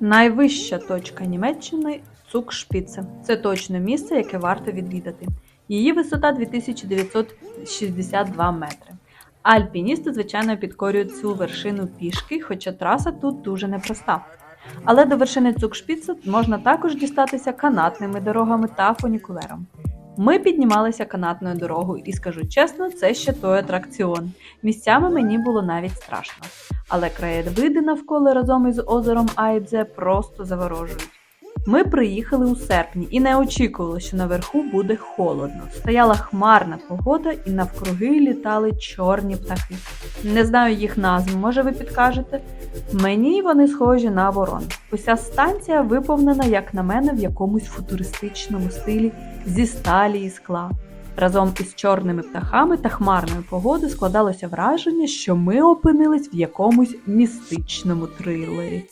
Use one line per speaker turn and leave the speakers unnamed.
Найвища точка Німеччини Цукшпіце. Це точне місце, яке варто відвідати. Її висота 2962 метри. Альпіністи, звичайно, підкорюють цю вершину пішки, хоча траса тут дуже непроста. Але до вершини Цукшпіце можна також дістатися канатними дорогами та фунікулером. Ми піднімалися канатною дорогою, і скажу чесно, це ще той атракціон. Місцями мені було навіть страшно. Але краєвиди навколо разом із озером Айбзе просто заворожують. Ми приїхали у серпні і не очікували, що наверху буде холодно. Стояла хмарна погода і навкруги літали чорні птахи. Не знаю їх назв, може ви підкажете? Мені вони схожі на ворон. Уся станція виповнена, як на мене, в якомусь футуристичному стилі зі сталі і скла. Разом із чорними птахами та хмарною погодою складалося враження, що ми опинились в якомусь містичному трилері.